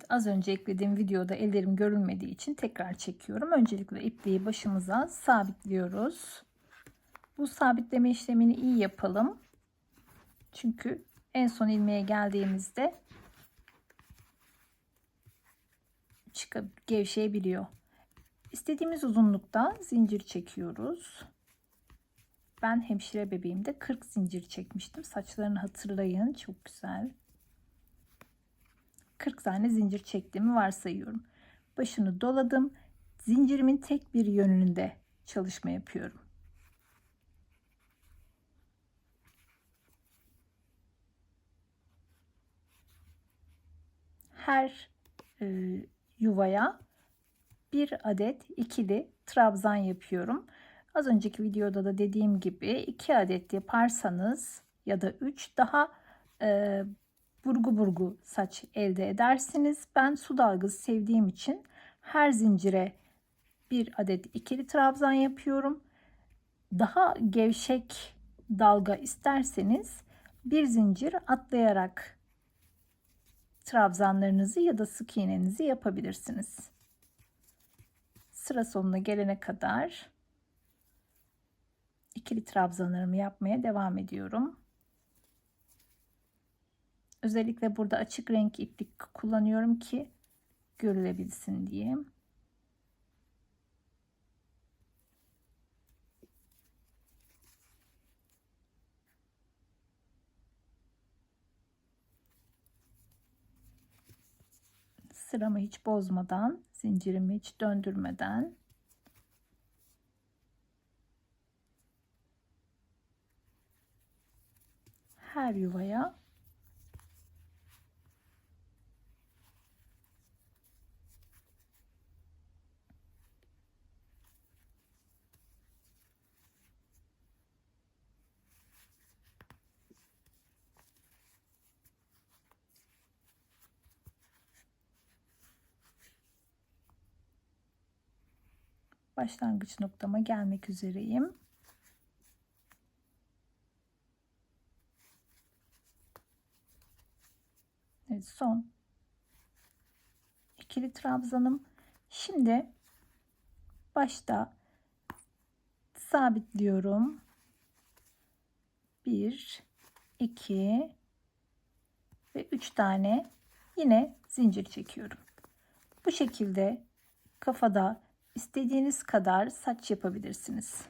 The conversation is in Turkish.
Evet az önce eklediğim videoda ellerim görünmediği için tekrar çekiyorum. Öncelikle ipliği başımıza sabitliyoruz. Bu sabitleme işlemini iyi yapalım. Çünkü en son ilmeğe geldiğimizde çıkıp gevşeyebiliyor. İstediğimiz uzunlukta zincir çekiyoruz. Ben hemşire bebeğimde 40 zincir çekmiştim. Saçlarını hatırlayın. Çok güzel. 40 tane zincir çektiğimi varsayıyorum. Başını doladım. Zincirimin tek bir yönünde çalışma yapıyorum. Her e, yuvaya bir adet ikili trabzan yapıyorum. Az önceki videoda da dediğim gibi iki adet yaparsanız ya da üç daha e, burgu burgu saç elde edersiniz. Ben su dalgası sevdiğim için her zincire bir adet ikili trabzan yapıyorum. Daha gevşek dalga isterseniz bir zincir atlayarak trabzanlarınızı ya da sık iğnenizi yapabilirsiniz. Sıra sonuna gelene kadar ikili trabzanlarımı yapmaya devam ediyorum. Özellikle burada açık renk iplik kullanıyorum ki görülebilsin diye. Sıramı hiç bozmadan, zincirimi hiç döndürmeden her yuvaya başlangıç noktama gelmek üzereyim. Evet, son ikili trabzanım. Şimdi başta sabitliyorum. 1 2 ve 3 tane yine zincir çekiyorum. Bu şekilde kafada istediğiniz kadar saç yapabilirsiniz.